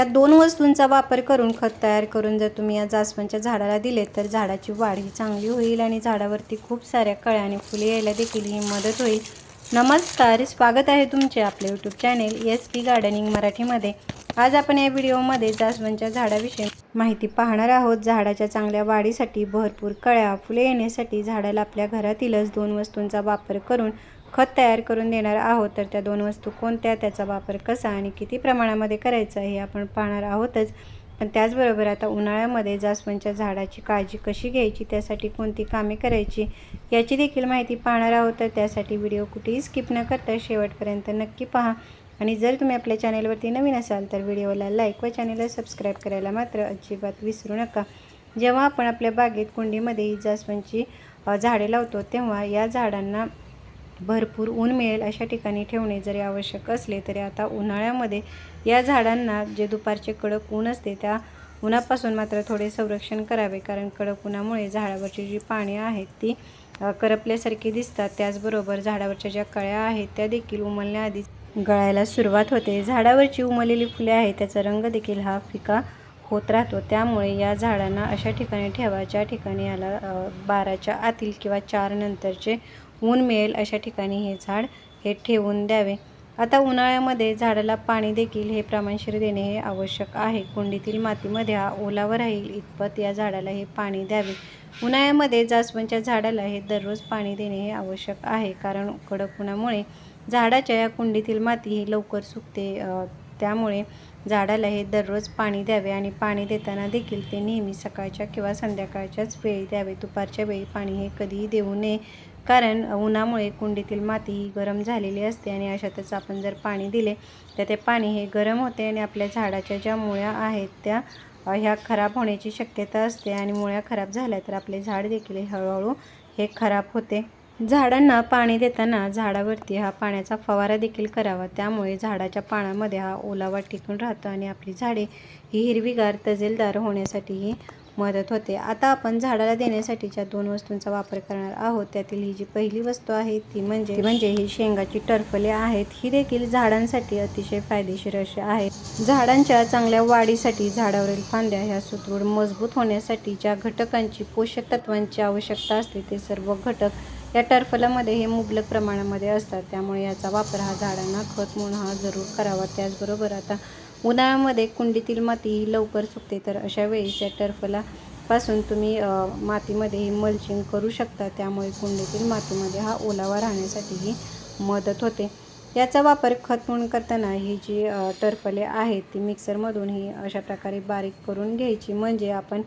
ह्या दोन वस्तूंचा वापर करून खत तयार करून जर तुम्ही या जास्वंदच्या झाडाला दिले तर झाडाची वाढ ही चांगली होईल आणि झाडावरती खूप साऱ्या कळ्या आणि फुले यायला देखील ही मदत होईल. नमस्कार स्वागत आहे तुमचे आपले YouTube channel S P gardening मराठीमध्ये. आज आपण या व्हिडिओमध्ये जास्वंदच्या झाडाविषयी माहिती पाहणार आहोत. झाडाच्या चांगल्या वाढीसाठी भरपूर कळ्या फुले येण्यासाठी झाडाला आपल्या घरातीलच दोन वस्तूंचा वापर करून खत तयार करून देणार आहोत तर त्या दोन वस्तू कोणत्या त्याचा वापर कसा आणि किती प्रमाणामध्ये करायचा हे आपण पाहणार आहोतच. पण त्याचबरोबर आता उन्हाळ्यामध्ये जास्वंदच्या झाडाची काळजी कशी घ्यायची त्यासाठी कोणती कामे करायची याची देखील माहिती पाहणार आहोत. तर त्यासाठी व्हिडिओ कुठेही स्किप न करता शेवटपर्यंत नक्की पहा. आणि जर तुम्ही आपल्या चॅनेलवरती नवीन असाल तर व्हिडिओला लाईक व चॅनेलला सबस्क्राईब करायला मात्र अजिबात विसरू नका. जेव्हा आपण आपल्या बागेत कुंडीमध्ये जास्वंदची झाडे लावतो तेव्हा या झाडांना भरपूर ऊन मिळेल अशा ठिकाणी ठेवणे जरी आवश्यक असले तरी आता उन्हाळ्यामध्ये या झाडांना जे दुपारचे कडक ऊन असते त्या उन्हापासून मात्र थोडे संरक्षण करावे. कारण कडक उन्हामुळे झाडावरची जी पाने आहेत ती करपल्यासारखी दिसतात. त्याचबरोबर झाडावरच्या ज्या कळ्या आहेत त्या देखील उमलण्याआधी गळायला सुरुवात होते. झाडावरची उमललेली फुले आहेत त्याचा रंग देखील हा फिका होत राहतो. त्यामुळे या झाडांना अशा ठिकाणी ठेवा ज्या ठिकाणी याला बाराच्या आतील किंवा चार नंतरचे ऊन मिळेल अशा ठिकाणी हे झाड हे ठेवून द्यावे. आता उन्हाळ्यामध्ये झाडाला पाणी देखील हे प्रमाणशीर देणे हे आवश्यक आहे. कुंडीतील मातीमध्ये हा ओलावा राहील इतपत या झाडाला हे पाणी द्यावे. उन्हाळ्यामध्ये जास्वंदच्या झाडाला हे दररोज पाणी देणे हे आवश्यक आहे कारण कडक उन्हामुळे झाडाच्या या कुंडीतील माती ही लवकर सुकते त्यामुळे झाडाला हे दररोज पाणी द्यावे आणि पाणी देताना देखील ते नेहमी सकाळच्या किंवा संध्याकाळच्याच वेळी द्यावे. दुपारच्या वेळी पाणी हे कधीही देऊ नये. कारण उन्हामुळे कुंडीतील माती ही गरम झालेली असते आणि अशातच आपण जर पाणी दिले तर ते पाणी हे गरम होते आणि आपल्या झाडाच्या ज्या मुळ्या आहेत त्या ह्या खराब होण्याची शक्यता असते आणि मुळ्या खराब झाल्या तर आपले झाड देखील हळूहळू हे खराब होते. झाडांना पाणी देताना झाडावरती हा पाण्याचा फवारा देखील करावा. त्यामुळे झाडाच्या पाण्यामध्ये हा ओलावा टिकून राहतो आणि आपली झाडे ही हिरवीगार तजेलदार होण्यासाठीही मदत होते. आता आपण झाडाला देण्यासाठीच्या दोन वस्तूंचा वापर करणार आहोत. त्यातील ही जी पहिली वस्तू आहे ती म्हणजे म्हणजे ही शेंगाची टरफले आहेत. ही देखील झाडांसाठी अतिशय फायदेशीर अशी आहेत. झाडांच्या चांगल्या वाढीसाठी झाडावरील फांद्या ह्या सुदृढ मजबूत होण्यासाठी ज्या घटकांची पोषक तत्वांची आवश्यकता असते ते सर्व घटक या टरफलामध्ये हे मुबलक प्रमाणामध्ये असतात. त्यामुळे याचा वापर हा झाडांना खत म्हणून हा जरूर करावा. त्याचबरोबर आता उन्हाळ्यामध्ये कुंडीतील माती ही लवकर सुकते तर अशा वेळेस या टर्फलापासून तुम्ही मातीमध्ये ही मल्चिंग करू शकता. त्यामुळे कुंडीतील मातीमध्ये हा ओलावा राहण्यासाठीही मदत होते. याचा वापर खत म्हणून करताना ही जी टर्फले टरफले आहेत ती मिक्सरमधून ही अशा प्रकारे बारीक करून घ्यायची. म्हणजे आपण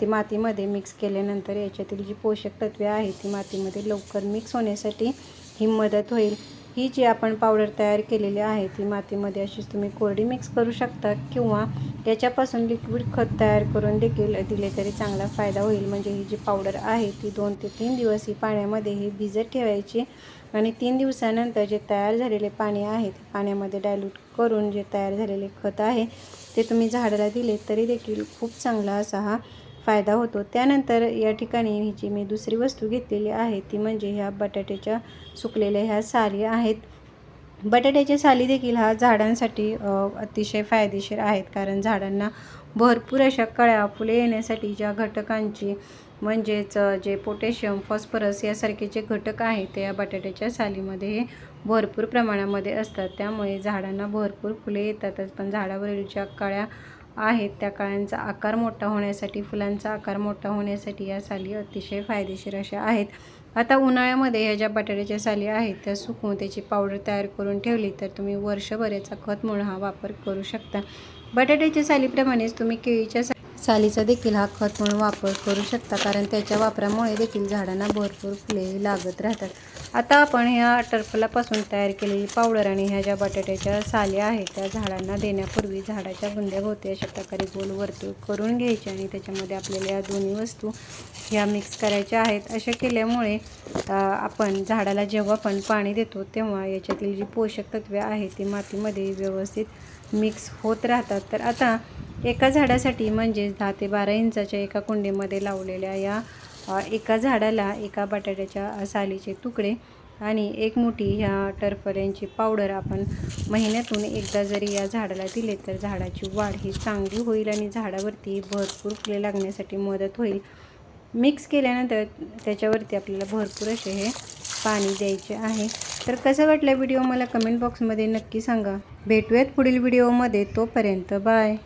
ती मातीमध्ये मिक्स केल्यानंतर याच्यातील जी पोषक तत्वे आहेत ती मातीमध्ये लवकर मिक्स होण्यासाठी ही मदत होईल. ही जी आपण पावडर तयार केलेली आहे ती मातीमध्ये अशीच तुम्ही कोरडी मिक्स करू शकता किंवा याच्यापासून लिक्विड खत तयार करून देखील दिले तरी चांगला फायदा होईल. म्हणजे ही जी पावडर आहे ती दोन ते तीन दिवस ही पाण्यामध्ये ही भिजत ठेवायची आणि तीन दिवसानंतर जे तयार झालेले पाणी आहे ते पाण्यामध्ये डायल्यूट करून जे तयार झालेले खत आहे ते तुम्ही झाडाला दिले तरी देखील खूप चांगला असा हा फायदा होतो. त्यानंतर या ठिकाणी ही जी मी दुसरी वस्तू घेतलेली आहे. ती म्हणजे ह्या बटाट्याच्या सुकलेल्या ह्या साली आहेत. बटाट्याच्या साली देखील हा झाडांसाठी अतिशय फायदेशीर आहेत. कारण झाडांना भरपूर अशा कळ्या फुले येण्यासाठी ज्या घटकांची म्हणजेच जे पोटॅशियम फॉस्फरस यासारखे जे घटक आहेत ते या बटाट्याच्या सालीमध्ये हे भरपूर प्रमाणामध्ये असतात. त्यामुळे झाडांना भरपूर फुले येतातच. पण झाडावरील ज्या कळ्या आहेत. त्या काळ्यांचा आकार मोठा होण्यासाठी फुलांचा आकार मोठा होण्यासाठी या साली अतिशय फायदेशीर अशा आहेत. आता उन्हाळ्यामध्ये ह्या ज्या बटाट्याच्या साली आहेत त्या सुकवून त्याची पावडर तयार करून ठेवली तर तुम्ही वर्षभर याचा खत म्हणून हा वापर करू शकता. बटाट्याच्या सालीप्रमाणेच तुम्ही केळीच्या सा सालीचा देखील हा खत म्हणून वापर करू शकता कारण त्याच्या वापरामुळे देखील झाडांना भरपूर फुले लागत राहतात. आता आपण ह्या टर्फलापासून तयार केलेली पावडर आणि ह्या ज्या बटाट्याच्या साली आहेत त्या झाडांना देण्यापूर्वी झाडाच्या बुंद्याभोवती अशा प्रकारे गोल वर्तुळ करून घ्यायचे आणि त्याच्यामध्ये आपल्याला या दोन्ही वस्तू ह्या मिक्स करायच्या आहेत. अशा केल्यामुळे आपण झाडाला जेव्हा पण पाणी देतो तेव्हा याच्यातील जी पोषक तत्वे आहेत ती मातीमध्ये व्यवस्थित मिक्स होत राहतात. तर आता एका झाडासाठी म्हणजेच दहा ते बारा इंचाच्या एका कुंडीमध्ये लावलेल्या या एका झाडाला एका बटाट्याच्या सालीचे तुकडे आणि एक मोठी ह्या टरफल्यांची पावडर आपण महिन्यातून एकदा जरी या झाडाला दिले तर झाडाची वाढ ही चांगली होईल आणि झाडावरती भरपूर फुले लागण्यासाठी मदत होईल. मिक्स केल्यानंतर त्याच्यावरती आपल्याला भरपूर असे हे पाणी द्यायचे आहे. तर कसं वाटलं व्हिडिओ मला कमेंट बॉक्समध्ये नक्की सांगा. भेटूयात पुढील व्हिडिओमध्ये. तोपर्यंत बाय.